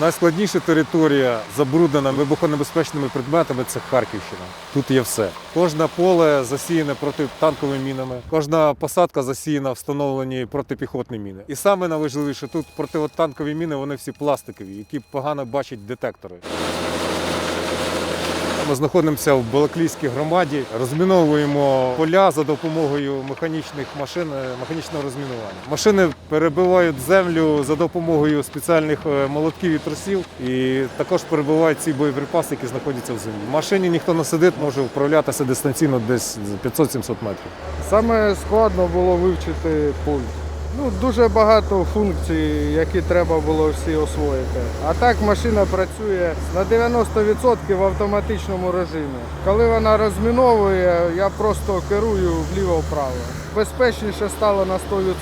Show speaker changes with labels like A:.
A: Найскладніша територія забруднена вибухонебезпечними предметами це Харківщина. Тут є все. Кожне поле засіяне протитанковими мінами, кожна посадка засіяна встановлені протипіхотні міни. І саме найважливіше тут протитанкові міни, вони всі пластикові, які погано бачать детектори. Ми знаходимося в Балаклійській громаді, розміновуємо поля за допомогою механічних машин, е, механічного розмінування. Машини перебивають землю за допомогою спеціальних е, молотків і трусів, і також перебивають ці боєприпаси, які знаходяться в землі. В машині ніхто не сидить, може вправлятися дистанційно десь 500-700 метрів.
B: Саме складно було вивчити пульт. Ну, дуже багато функцій, які треба було всі освоїти. А так машина працює на 90% в автоматичному режимі. Коли вона розміновує, я просто керую вліво-вправо. Безпечніше стало на 100%.